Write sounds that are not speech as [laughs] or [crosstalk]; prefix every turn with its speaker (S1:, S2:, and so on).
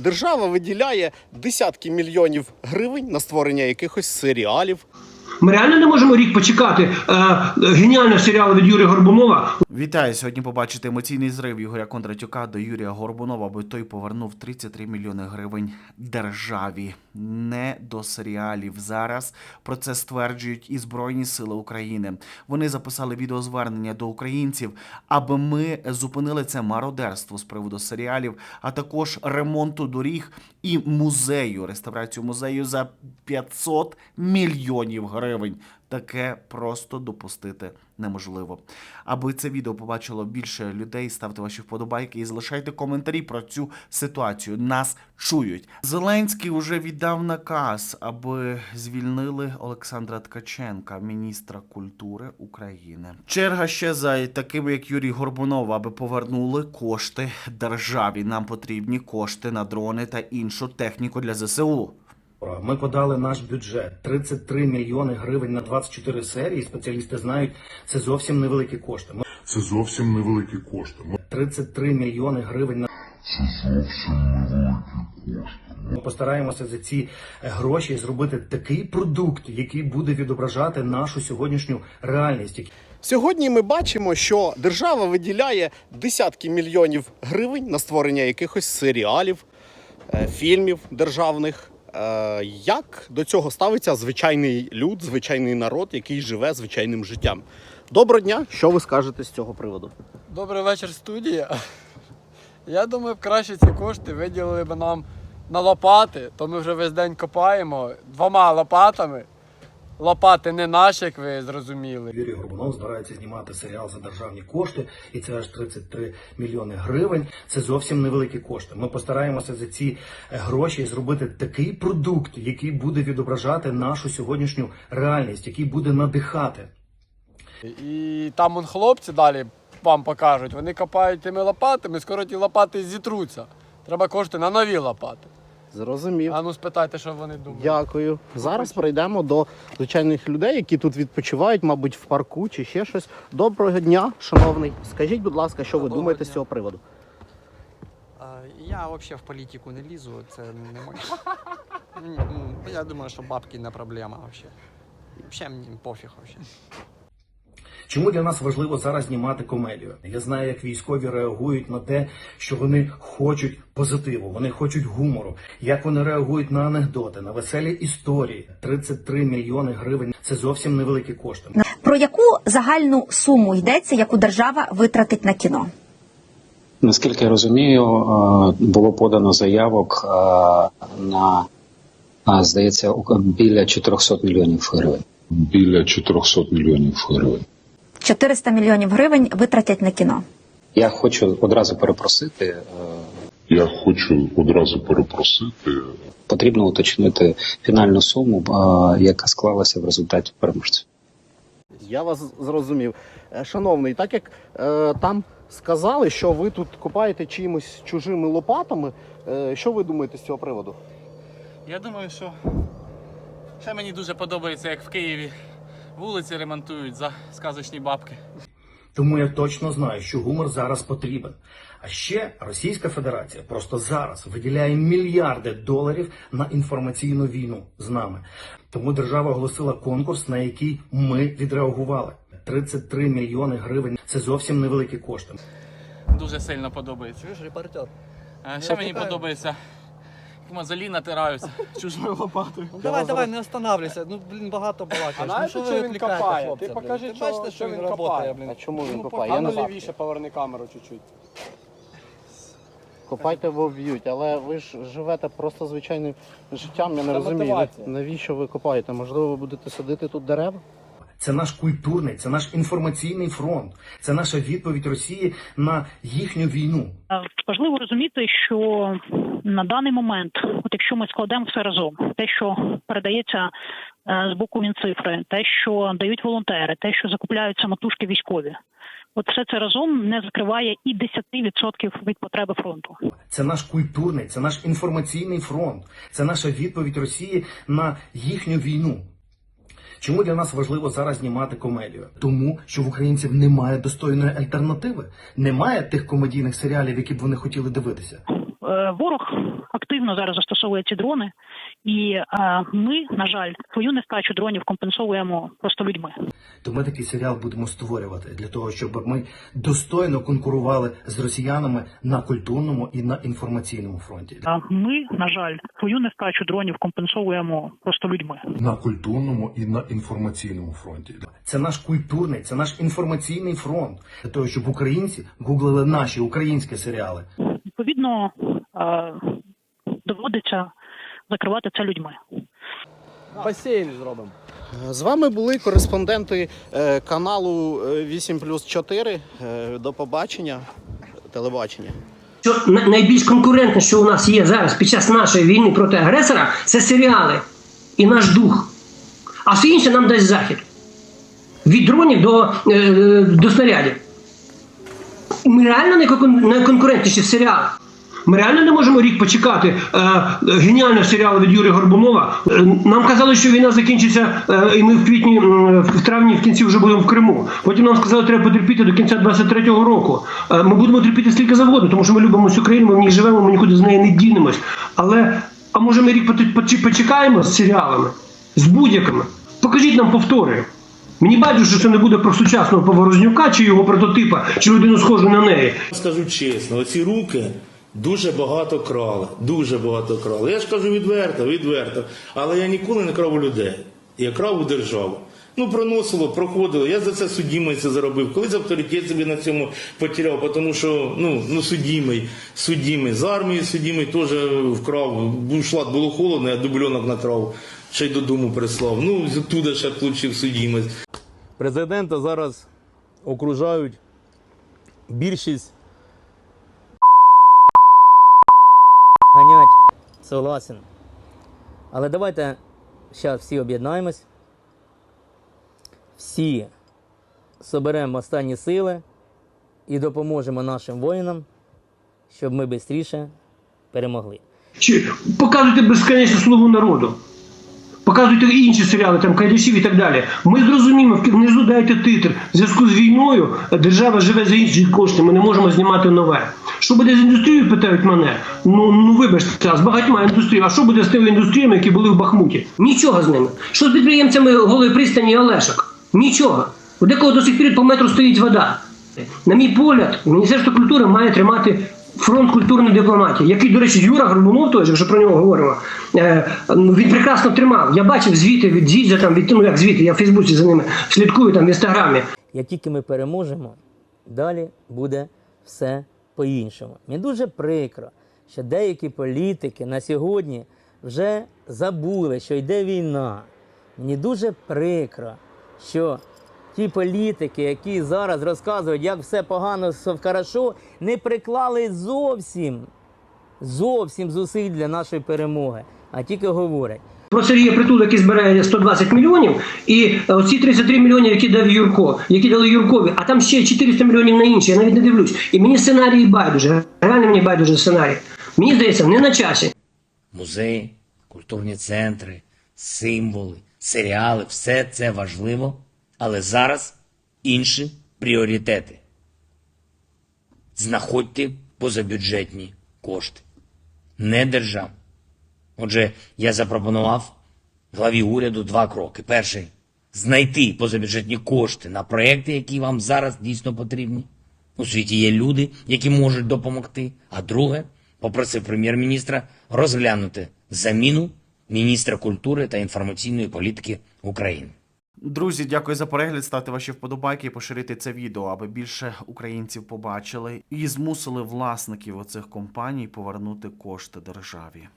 S1: Держава виділяє десятки мільйонів гривень на створення якихось серіалів.
S2: Ми реально не можемо рік почекати е, геніального серіалу від Юрія Горбунова.
S3: Вітаю! Сьогодні побачите емоційний зрив Ігоря Кондратюка до Юрія Горбунова, аби той повернув 33 мільйони гривень державі. Не до серіалів. Зараз про це стверджують і Збройні Сили України. Вони записали відеозвернення до українців, аби ми зупинили це мародерство з приводу серіалів, а також ремонту доріг і музею, реставрацію музею за 500 мільйонів гривень. Таке просто допустити неможливо. Аби це відео побачило більше людей, ставте ваші вподобайки і залишайте коментарі про цю ситуацію. Нас чують. Зеленський вже віддав наказ, аби звільнили Олександра Ткаченка, міністра культури України. Черга ще за такими, як Юрій Горбунов, аби повернули кошти державі. Нам потрібні кошти на дрони та іншу техніку для ЗСУ.
S4: Ми подали наш бюджет 33 мільйони гривень на 24 серії. Спеціалісти знають, це зовсім невеликі кошти. Ми
S5: Це зовсім невеликі кошти. Ми
S4: 33 мільйони гривень на
S5: це зовсім невеликі кошти.
S4: ми постараємося за ці е, гроші зробити такий продукт, який буде відображати нашу сьогоднішню реальність.
S1: Сьогодні ми бачимо, що держава виділяє десятки мільйонів гривень на створення якихось серіалів, е, фільмів державних. Е, Як до цього ставиться звичайний люд, звичайний народ, який живе звичайним життям? Доброго дня! Що ви скажете з цього приводу?
S6: Добрий вечір, студія. Я думаю, краще ці кошти виділили б нам на лопати, то ми вже весь день копаємо двома лопатами. Лопати не наші, як ви зрозуміли.
S4: Юрій Горбунов збирається знімати серіал за державні кошти, і це аж 33 мільйони гривень. Це зовсім невеликі кошти. Ми постараємося за ці е, гроші зробити такий продукт, який буде відображати нашу сьогоднішню реальність, який буде надихати.
S6: І там он хлопці далі вам покажуть, вони копають тими лопатами, скоро ті лопати зітруться. Треба кошти на нові лопати.
S1: Зрозумів.
S6: А ну спитайте, що вони думають.
S1: Дякую. Зараз перейдемо до звичайних людей, які тут відпочивають, мабуть, в парку чи ще щось. Доброго дня, шановний. Скажіть, будь ласка, що ви
S7: Доброго
S1: думаєте з цього приводу?
S7: А, Я вообще в політику не лізу, це не моє. [laughs] Я думаю, що бабки не проблема вообще. Вообще мені пофіг вообще.
S4: Чому для нас важливо зараз знімати комедію? Я знаю, як військові реагують на те, що вони хочуть позитиву, вони хочуть гумору, як вони реагують на анекдоти, на веселі історії. 33 мільйони гривень це зовсім невеликі кошти.
S8: Про яку загальну суму йдеться, яку держава витратить на кіно?
S9: Наскільки я розумію, е, було подано заявок е, на, здається, у- біля 400 мільйонів гривень.
S5: Біля 400 мільйонів гривень.
S8: 400 мільйонів гривень витратять на кіно.
S9: Я хочу одразу перепросити. е,
S5: Я хочу одразу перепросити.
S9: Потрібно уточнити фінальну суму, е, яка склалася в результаті переможців.
S1: Я вас зрозумів. Е, Шановний, так як е, там сказали, що ви тут копаєте чимось чужими лопатами, е, що ви думаєте з цього приводу?
S10: Я думаю, що ще мені дуже подобається, як в Києві вулиці ремонтують за сказочні бабки.
S4: Тому я точно знаю, що гумор зараз потрібен. А ще Російська Федерація просто зараз виділяє мільярди доларів на інформаційну війну з нами. Тому держава оголосила конкурс, на який ми відреагували. 33 мільйони гривень це зовсім невеликі кошти.
S10: Дуже сильно подобається.
S6: Чуєш, репортер?
S10: А ще мені подобається, мозолі натираються [laughs] чужою лопатою.
S7: Ну, давай, давай, не останавливайся. Ну, блін, багато балакаєш.
S6: А
S7: ну,
S6: знаєте,
S7: що
S6: що він
S7: відвлікаєте
S6: копає?
S7: хлопця,
S6: Ти
S7: блін?
S6: покажи,
S7: Ти
S6: що-
S7: бачите,
S6: що
S7: що
S6: він
S7: він
S6: копає?
S7: працює, блін.
S1: А чому він
S7: Ну,
S1: копає?
S6: А
S1: Я
S6: ну
S1: не
S6: лівіше поверни камеру чуть-чуть.
S1: Копайте вов'ють, але ви ж живете просто звичайним життям. Я не
S6: Це
S1: розумію.
S6: Мотивація.
S1: навіщо ви копаєте? Можливо, ви будете садити тут дерева?
S4: Це наш культурний, це наш інформаційний фронт, це наша відповідь Росії на їхню війну.
S11: Е, Важливо розуміти, що на даний момент, от якщо ми складемо все разом, те, що передається е, з боку Мінцифри, те, що дають волонтери, те, що закупляють самотужки військові, от все це разом не закриває і 10% від потреби фронту.
S4: Це наш культурний, це наш інформаційний фронт, це наша відповідь Росії на їхню війну. Чому для нас важливо зараз знімати комедію? Тому що в українців немає достойної альтернативи, немає тих комедійних серіалів, які б вони хотіли дивитися.
S11: е, ворог активно зараз застосовує ці дрони, і е, ми, на жаль, свою нестачу дронів компенсуємо просто людьми.
S4: То ми такий серіал будемо створювати для того, щоб ми достойно конкурували з росіянами на культурному і на інформаційному фронті.
S11: А ми, на жаль, свою нестачу дронів компенсуємо просто людьми.
S5: На культурному і на інформаційному фронті.
S4: Це наш культурний, це наш інформаційний фронт для того, щоб українці гуглили наші українські серіали.
S11: Відповідно, е, доводиться закривати це людьми.
S6: Басейн зробимо.
S1: З вами були кореспонденти е, каналу е, 8 плюс 4. Е, До побачення. Телебачення.
S2: Що найбільш конкурентне, що у нас є зараз під час нашої війни проти агресора, це серіали і наш дух. А все інше нам дасть захід. Від дронів до, е, до снарядів. Ми реально не конкурентніші в серіалах. Ми реально не можемо рік почекати е, геніального серіалу від Юрія Горбунова. Е, нам казали, що війна закінчиться, е, і ми в квітні, в травні в кінці вже будемо в Криму. Потім нам сказали, що треба потерпіти до кінця 23-го року. Ми будемо терпіти скільки завгодно, тому що ми любимо цю країну, ми в ній живемо, ми нікуди з неї не дінемось. Але а може ми рік почекаємо з серіалами, з будь-якими? Покажіть нам повтори. Мені байдуже, що це не буде про сучасного Поворознюка чи його прототипа, чи людину схожу на неї.
S12: Скажу чесно, оці руки дуже багато крали. Дуже багато крали. Я ж кажу відверто, відверто. Але я ніколи не крав у людей. Я крав у державу. Ну, проносило, проходило. Я за це судімий це заробив. Колись авторитет собі на цьому потеряв, тому що ну, ну судімий, судімий. З армії судімий теж вкрав. Був було холодно, я дубльонок накрав, ще й додому прислав. Ну, туди ще отримав судімець.
S13: Президента зараз окружають більшість.
S14: Ганять, согласен. Але давайте зараз всі об'єднаємось, всі соберемо останні сили і допоможемо нашим воїнам, щоб ми швидше перемогли.
S2: Чи показуйте безконечно слугу народу. Показуйте інші серіали, там Кайдашів і так далі. Ми зрозуміємо, внизу дайте титр. В зв'язку з війною держава живе за інші кошти, ми не можемо знімати нове. Що буде з індустрією, питають мене. Ну, ну вибачте, з багатьма індустрією. А що буде з тими індустріями, які були в Бахмуті? Нічого з ними. Що з підприємцями голої пристані Олешок? Нічого. У декого до сих пір по метру стоїть вода. На мій погляд, Міністерство культури має тримати фронт культурної дипломатії, який, до речі, Юра Горбунов, той же, якщо про нього говоримо, е, ну, він прекрасно тримав. Я бачив звіти від Дзідзя, там від ну як звіти, я в Фейсбуці за ними слідкую там в інстаграмі.
S14: Як тільки ми переможемо, далі буде все по-іншому. Мені дуже прикро, що деякі політики на сьогодні вже забули, що йде війна. Мені дуже прикро, що ті політики, які зараз розказують, як все погано, все хорошо, не приклали зовсім, зовсім зусиль для нашої перемоги, а тільки говорять.
S2: Про Сергія Притула, який збирає 120 мільйонів, і оці 33 мільйони, які дав Юрко, які дали Юркові, а там ще 400 мільйонів на інші, я навіть не дивлюсь. І мені сценарії байдуже, реально мені байдуже сценарій. Мені здається, не на часі.
S15: Музеї, культурні центри, символи, серіали все це важливо, але зараз інші пріоритети. Знаходьте позабюджетні кошти, не державні. Отже, я запропонував главі уряду два кроки. Перший знайти позабюджетні кошти на проекти, які вам зараз дійсно потрібні. У світі є люди, які можуть допомогти. А друге, попросив прем'єр-міністра розглянути заміну міністра культури та інформаційної політики України.
S3: Друзі, дякую за перегляд. Ставте ваші вподобайки і поширюйте це відео, аби більше українців побачили і змусили власників оцих компаній повернути кошти державі.